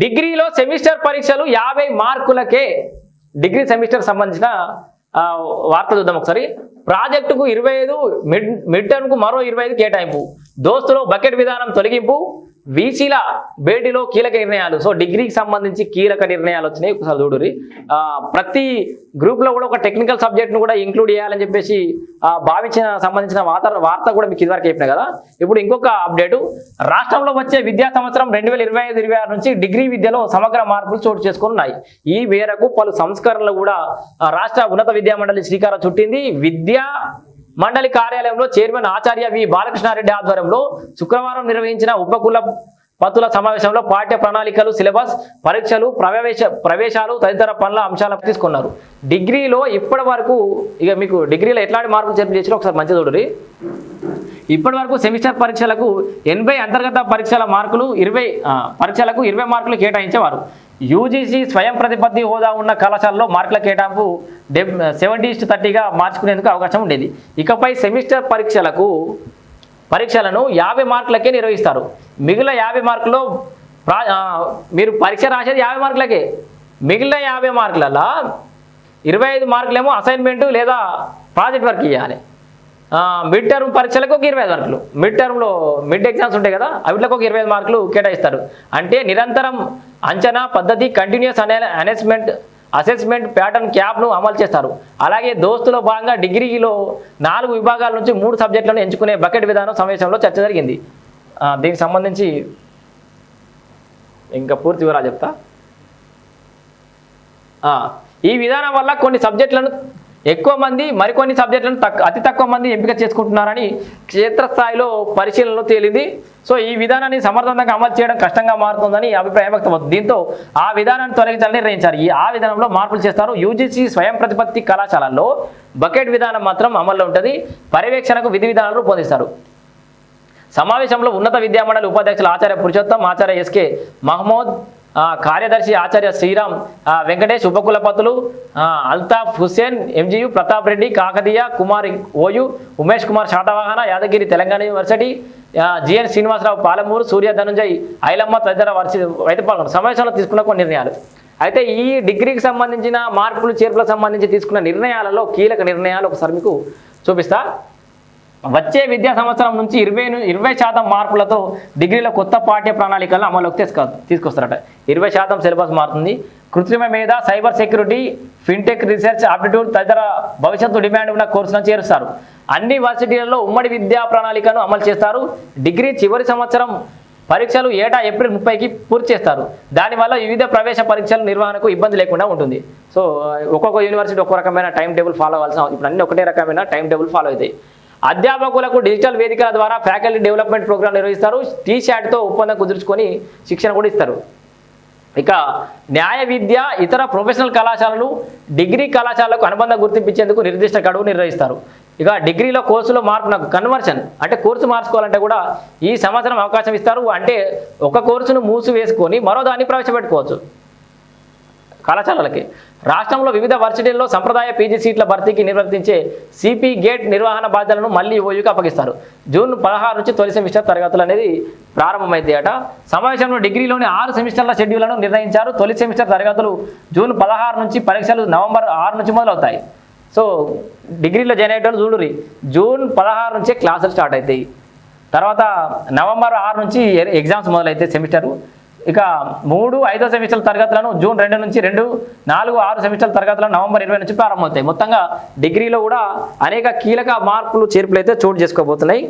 డిగ్రీలో సెమిస్టర్ పరీక్షలు యాభై మార్కులకే డిగ్రీ సెమిస్టర్ సంబంధించిన వార్త చూద్దాం ఒకసారి. ప్రాజెక్టుకు ఇరవై ఐదు మిడ్ మిడ్ టర్మ్కు మరో ఇరవై ఐదు కేటాయింపు. దోస్తులో బకెట్ విధానం తొలగింపు. వీసీల భేటీలో కీలక నిర్ణయాలు. సో డిగ్రీకి సంబంధించి కీలక నిర్ణయాలు వచ్చినాయి. ఒకసారి చూడురి ప్రతి గ్రూప్లో కూడా ఒక టెక్నికల్ సబ్జెక్ట్ను కూడా ఇంక్లూడ్ చేయాలని చెప్పేసి భావించిన సంబంధించిన వార్త వార్త కూడా మీకు ఇదివరకు చెప్పిన కదా? ఇప్పుడు ఇంకొక అప్డేటు. రాష్ట్రంలో వచ్చే విద్యా సంవత్సరం రెండు వేల ఇరవై ఐదు ఇరవై ఆరు నుంచి డిగ్రీ విద్యలో సమగ్ర మార్పులు చోటు చేసుకున్నాయి ఈ మేరకు పలు సంస్కరణలు కూడా రాష్ట్ర ఉన్నత విద్యా మండలి శ్రీకారం చుట్టింది. విద్యా మండలి కార్యాలయంలో చైర్మన్ ఆచార్య వి బాలకృష్ణారెడ్డి ఆధ్వర్యంలో శుక్రవారం నిర్వహించిన ఉపకుల పతుల సమావేశంలో పాఠ్య ప్రణాళికలు సిలబస్ పరీక్షలు ప్రవేశ ప్రవేశాలు తదితర పనుల అంశాలను తీసుకున్నారు. డిగ్రీలో ఇప్పటి వరకు ఇక మీకు డిగ్రీలో ఎట్లాంటి మార్పులు చేర్పు చేసినా ఒకసారి మంచి చూడరి ఇప్పటి వరకు సెమిస్టర్ పరీక్షలకు ఎనభై అంతర్గత పరీక్షల మార్కులు ఇరవై పరీక్షలకు ఇరవై మార్కులు కేటాయించేవారు. యూజీసీ స్వయం ప్రతిపత్తి హోదా ఉన్న కళాశాలలో మార్కుల కేటాయింపు డెబ్ సెవెంటీ ఇస్ట్ థర్టీగా మార్చుకునేందుకు అవకాశం ఉండేది. ఇకపై సెమిస్టర్ పరీక్షలకు పరీక్షలను యాభై మార్కులకే నిర్వహిస్తారు. మిగిలిన యాభై మార్కులో ప్రా మీరు పరీక్ష రాసేది యాభై మార్కులకే. మిగిలిన యాభై మార్కులలో ఇరవై ఐదు మార్కులేమో అసైన్మెంట్ లేదా ప్రాజెక్ట్ వర్క్ ఇవ్వాలి మిడ్ టర్మ్ పరీక్షలకు ఒక ఇరవై మార్కులు. మిడ్ టర్మ్లో మిడ్ ఎగ్జామ్స్ ఉంటాయి కదా అవిట్లకు ఒక ఇరవై ఐదు మార్కులు కేటాయిస్తారు. అంటే నిరంతరం అంచనా పద్ధతి కంటిన్యూస్ అనే అనేస్మెంట్ అసెస్మెంట్ ప్యాటర్న్ క్యాప్ను అమలు చేస్తారు. అలాగే దోస్తులో భాగంగా డిగ్రీలో నాలుగు విభాగాల నుంచి మూడు సబ్జెక్టులను ఎంచుకునే బకెట్ విధానం సమావేశంలో చర్చ జరిగింది. దీనికి సంబంధించి ఇంకా పూర్తి వివరాలు చెప్తా. ఈ విధానం వల్ల కొన్ని సబ్జెక్టులను ఎక్కువ మంది మరికొన్ని సబ్జెక్టులను తక్కువ అతి తక్కువ మంది ఎంపిక చేసుకుంటున్నారని క్షేత్రస్థాయిలో పరిశీలనలో తేలింది. సో ఈ విధానాన్ని సమర్థవంతంగా అమలు చేయడం కష్టంగా మారుతుందని అభిప్రాయం వ్యక్తమవుతుంది. దీంతో ఆ విధానాన్ని తొలగించాలని నిర్ణయించారు. ఈ ఆ విధానంలో మార్పులు చేస్తారు. యూజీసీ స్వయం ప్రతిపత్తి కళాశాలల్లో బకెట్ విధానం మాత్రం అమల్లో ఉంటుంది. పర్యవేక్షణకు విధి విధానాలు రూపొందిస్తారు. సమావేశంలో ఉన్నత విద్యామండలి ఉపాధ్యక్షులు ఆచార్య పురుషోత్తం ఆచార్య ఎస్కే మహమ్మద్ కార్యదర్శి Acharya Sriram Venkatesh ఉపకులపతులు Altaf Hussain MGU Pratap Reddy Kakatiya Kumar OU Umesh Kumar Satavahana Yadagiri Telangana university GN Srinivasarao Palamuru Surya Dhanunjay Ailamma తదితర వర్షి అయితే పాల్గొన్నారు. సమావేశంలో తీసుకున్న కొన్ని నిర్ణయాలు. అయితే ఈ డిగ్రీకి సంబంధించిన మార్పులు చేర్పులకు సంబంధించి తీసుకున్న నిర్ణయాలలో కీలక నిర్ణయాలు ఒకసారి మీకు చూపిస్తా. వచ్చే విద్యా సంవత్సరం నుంచి ఇరవై ఇరవై శాతం మార్పులతో డిగ్రీల కొత్త పాఠ్య ప్రణాళికలను అమలులోకి తీసుకు తీసుకొస్తారట. ఇరవై శాతం సిలబస్ మారుతుంది. కృత్రిమ మీద cyber security fintech research aptitude తదితర భవిష్యత్తు డిమాండ్ ఉన్న కోర్సులను చేరుస్తారు. అన్ని వర్సిటీలలో ఉమ్మడి విద్యా ప్రణాళికను అమలు చేస్తారు. డిగ్రీ చివరి సంవత్సరం పరీక్షలు ఏటా ఏప్రిల్ ముప్పైకి పూర్తి చేస్తారు. దానివల్ల వివిధ ప్రవేశ పరీక్షల నిర్వహణకు ఇబ్బంది లేకుండా ఉంటుంది. సో ఒక్కొక్క యూనివర్సిటీ ఒక్కో రకమైన టైం టేబుల్ ఫాలో అవ్వాల్సిన ఇప్పుడు అన్ని ఒకటే రకమైన టైం టేబుల్ ఫాలో అవుతాయి. అధ్యాపకులకు డిజిటల్ వేదికల ద్వారా ఫ్యాకల్టీ డెవలప్మెంట్ ప్రోగ్రాం నిర్వహిస్తారు. టీ షాట్తో ఒప్పందం కుదుర్చుకొని శిక్షణ కూడా ఇస్తారు. ఇక న్యాయ విద్య ఇతర ప్రొఫెషనల్ కళాశాలలు డిగ్రీ కళాశాలకు అనుబంధ గుర్తింపించేందుకు నిర్దిష్ట గడువు నిర్వహిస్తారు. ఇక డిగ్రీలో కోర్సులో మార్పు నాకు కన్వర్షన్ అంటే కోర్సు మార్చుకోవాలంటే కూడా ఈ సంవత్సరం అవకాశం ఇస్తారు. అంటే ఒక కోర్సును మూసి వేసుకొని మరో దాన్ని ప్రవేశపెట్టుకోవచ్చు. కళాశాలలకి. రాష్ట్రంలో వివిధ వర్సిటీల్లో సంప్రదాయ పీజీ సీట్ల భర్తీకి నిర్వర్తించే సిపి గేట్ నిర్వహణ బాధ్యతలను మళ్ళీ ఓయూకి అప్పగిస్తారు. జూన్ పదహారు నుంచి తొలి సెమిస్టర్ తరగతులు అనేది ప్రారంభమైతాయట సమావేశంలో డిగ్రీలోని ఆరు సెమిస్టర్ల షెడ్యూళ్ళను నిర్ణయించారు. తొలి సెమిస్టర్ తరగతులు జూన్ పదహారు నుంచి పరీక్షలు నవంబర్ ఆరు నుంచి మొదలవుతాయి. సో డిగ్రీలో జాయిన్ అయ్యేటోళ్ళు చూడురి జూన్ పదహారు నుంచే క్లాసులు స్టార్ట్ అవుతాయి తర్వాత నవంబర్ ఆరు నుంచి ఎగ్జామ్స్ మొదలైతే సెమిస్టరు. ఇక మూడు ఐదో సెమిస్టర్ తరగతులను జూన్ రెండు నుంచి రెండు నాలుగు ఆరు సెమిస్టర్ తరగతులను నవంబర్ ఇరవై నుంచి ప్రారంభమవుతాయి. మొత్తంగా డిగ్రీలో కూడా అనేక కీలక మార్పులు చేర్పులు అయితే చోటు చేసుకోబోతున్నాయి.